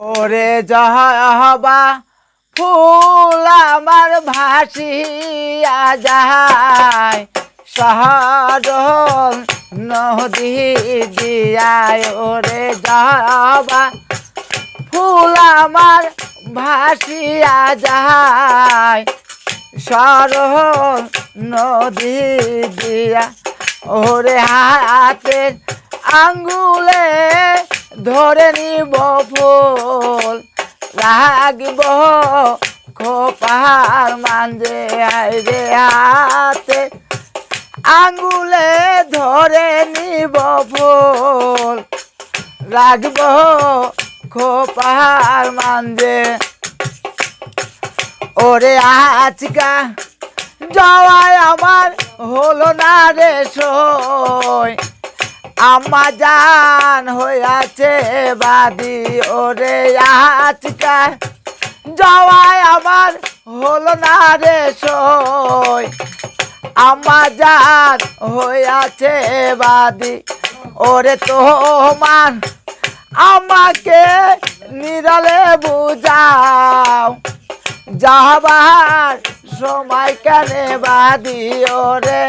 ওরে জহবা ফুল আমার ভাসিয়া যায়। শহর নদী দিয়ায় ওরে জহবা ফুল আমার ভাসিয়া যায়। সরল নদী দিয়া ওরে হাতের আঙ্গুলে ধরে নিব ফুল রাগব খোপার মাঝে আইরে হাতে। আঙ্গুলে ধরে নিব ফুল রাখব খোপার মাঝে। ওরে আজকা, যাওয়ায় আমার হলো না রে সই। আম্মা জান হইয়াছে বাদি, ওরে আজকা যাওয়ায় আমার হলো না রে সই। আম্মা জান হইয়াছে বাদি, ওরে তোমার। আমাকে নিরলে বুঝাও, যাবার সময় কানে বাদি, ওরে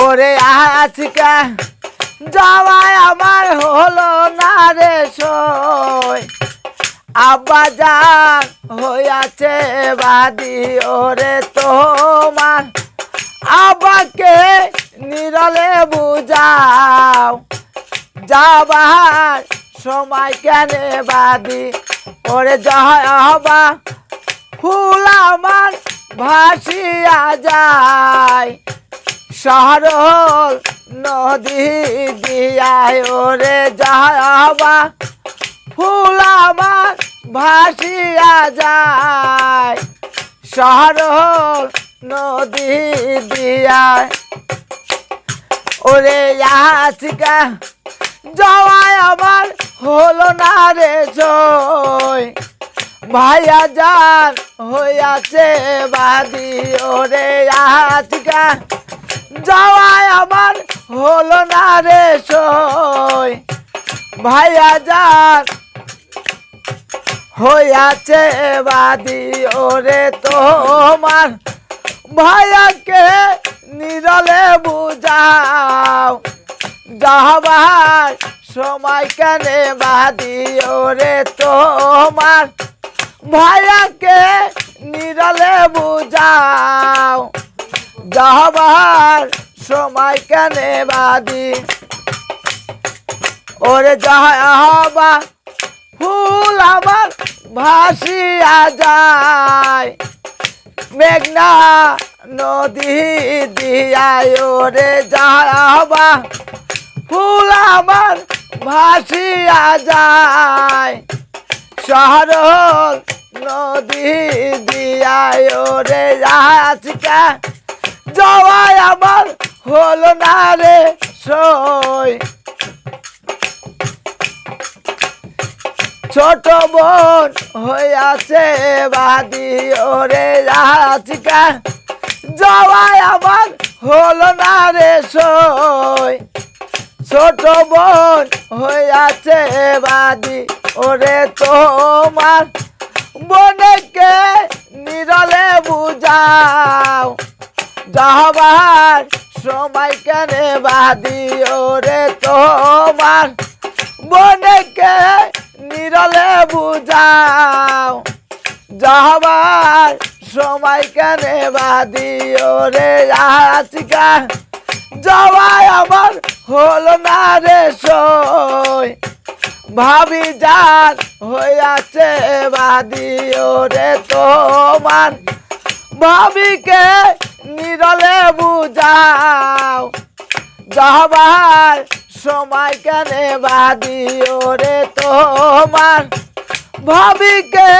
ওরে আজকে যাওয়ায় আমার হলো না রে সই। আব্বা জান হইয়াছে বাদি, ওরে তোমার আব্বাকে নিরলে বুঝাও। যাবার সময় কেনে বাদি? ওরে যাবা ফুল আমার ভাসিয়া যায়। সরল নদী দিয়ায় ওরে যাবা ফুল আমার ভাসিয়া যায়। সরল নদী দিয়ায় ওরে আজকা যাওয়ায় আমার হলো না রে জয়। ভাইয়া যান হইয়াছে বাদি, ওরে আজকা যাওয়ায় আমার হলো না রে সই। ভাইয়া যান হইয়াছে বাদি, ওরে তোমার ভাইয়াকে নিরলে বুঝাও। যাহবার সময় কেনে বাদি, ওরে তোমার ভাইয়াকে নিরলে বুঝাও। যাহবার সময় কেনে বাদি। ওরে যাহবা ফুল আমার ভাসিয়া যায়। মেঘনা নদী দিয়ায় ওরে যাবা ফুল আমার ভাসিয়া যায়। শহর নদী দিয়ায় ওরে আজকা যাওয়ায় আমার হলো না রে সই। ছোট বোন হইয়াছে বাদি, ওরে আজকা যাওয়ায় আমার হলো না রে সই। ছোট বোন হইয়াছে বাদি, ওরে তোমার বোনকে নিরলে বুঝাও। যাহবার সময় কেনে বাদি ওরে তোমার। বোনকে নিরলে বুঝাও। যাহবার সময় কেনে বাদি ওরে আজকা। যাওয়ায় আমার হলো না রে সই। ভাবি যান হইয়াছে বাদি ওরে তোমার। ভাবিকে নিরলে বুঝাও। যাবার সময় কেনে বাদি ওরে তোমার। ভাবিকে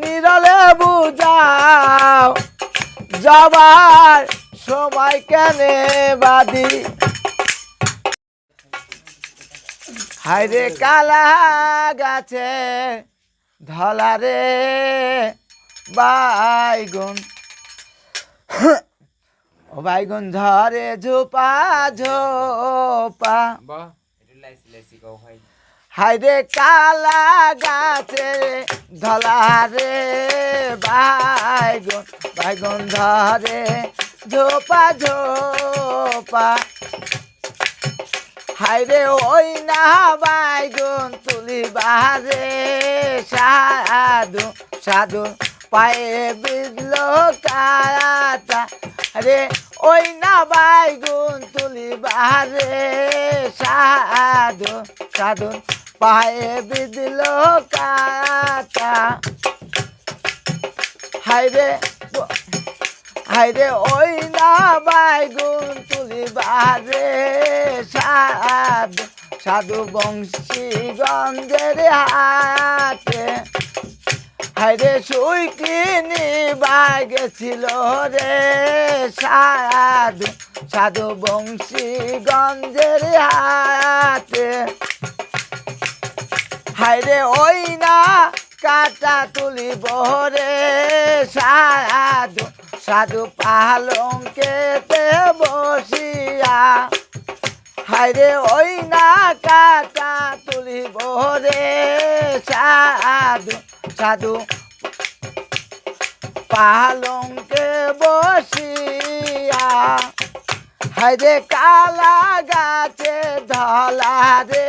নিরলে বুঝাও। যাবার সময় কেনে বাদি হাইরে কালা গাছে ধলা রে, বাইগুন। ও বাইগুন ধরে ঝোপা ঝোপা। হাই রে কালা গাছে ধলা রে বাইগুন বাইগুন ধরে ঝোপা ঝোপা। হাই রে ওই না বাইগুন তুলি বাহারে সাধু সাধু পায়ে বিদলো কাটা রে ওই না বাইগুন তুলি বাহারে, সাধু সাধু পায়ে বিদলো কাটা হাই রে হাইরে ওই না বাইগুন তুলি বাজে সাধু সাধু বংশী গন্ধের হাতে। হাইরে সুই কিনি বাগেছিল রে সাধু সাধু বংশী গন্ধের হাতে হাইরে ওই না কাটা তুলি বহরে সাধু সাধু পালঙ্কেতে বসিয়া। হাইরে ওই না কাটা তুলি বহরে সাধু সাধু পালঙ্কে বসিয়া হাইরে কালা গাছে ধলা রে।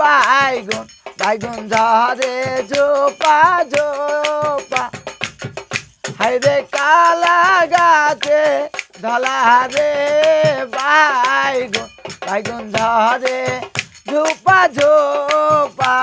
বাইগুন বাইগুন ধরে জোপা জোপা হাইরে কালা গাছে ধলা রে। বাইগুন বাইগুন ধরে ঝোপা ঝোপা।